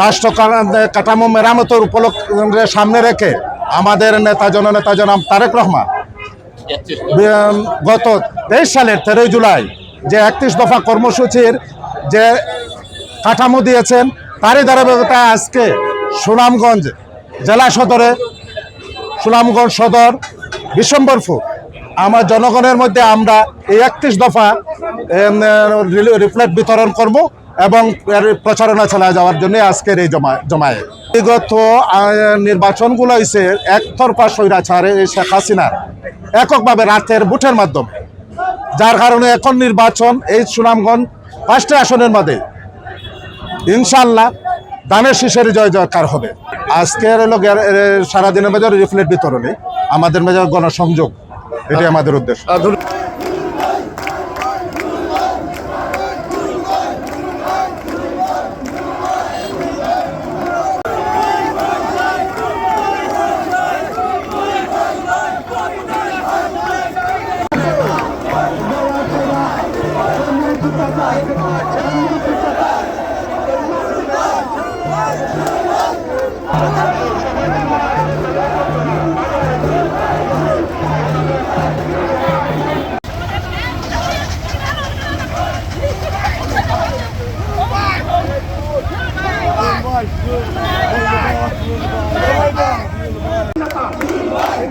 রাষ্ট্র কাঠামো মেরামতের উপলক্ষে সামনে রেখে আমাদের নেতা, জননেতা জনাব তারেক রহমান গত তেইশ সালের তেরোই জুলাই যে একত্রিশ দফা কর্মসূচির যে কাঠামো দিয়েছেন, তারই ধারাবাহিকতায় আজকে সুনামগঞ্জ জেলা সদরে, সুনামগঞ্জ সদর, বিশ্বম্বরপুর। আমার জনগণের মধ্যে আমরা এই একত্রিশ দফা রিফ্লেক্ট বিতরণ করব। এবং প্রচারণা চালা যাওয়ার জন্য আজকের এই জমা জমায়ে বিগত নির্বাচনগুলো হয়েছে একতরফা স্বৈরাচারে শেখ হাসিনার এককভাবে রাতের বুথের মাধ্যমে। যার কারণে এখন নির্বাচন এই সুনামগঞ্জ পাঁচটা আসনের মধ্যে। ইনশাল্লাহ দানের শীষের জয় জয়কার হবে। আজকের হলো সারাদিনের মেজর রিফ্লেট বিতরণে। আমাদের মেজর গণসংযোগ। এটাই আমাদের উদ্দেশ্য।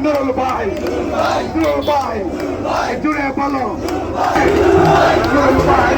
নুরুল ভাই নুরুল ভাই জুড়ে বলো নুরুল ভাই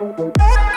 Oh, you.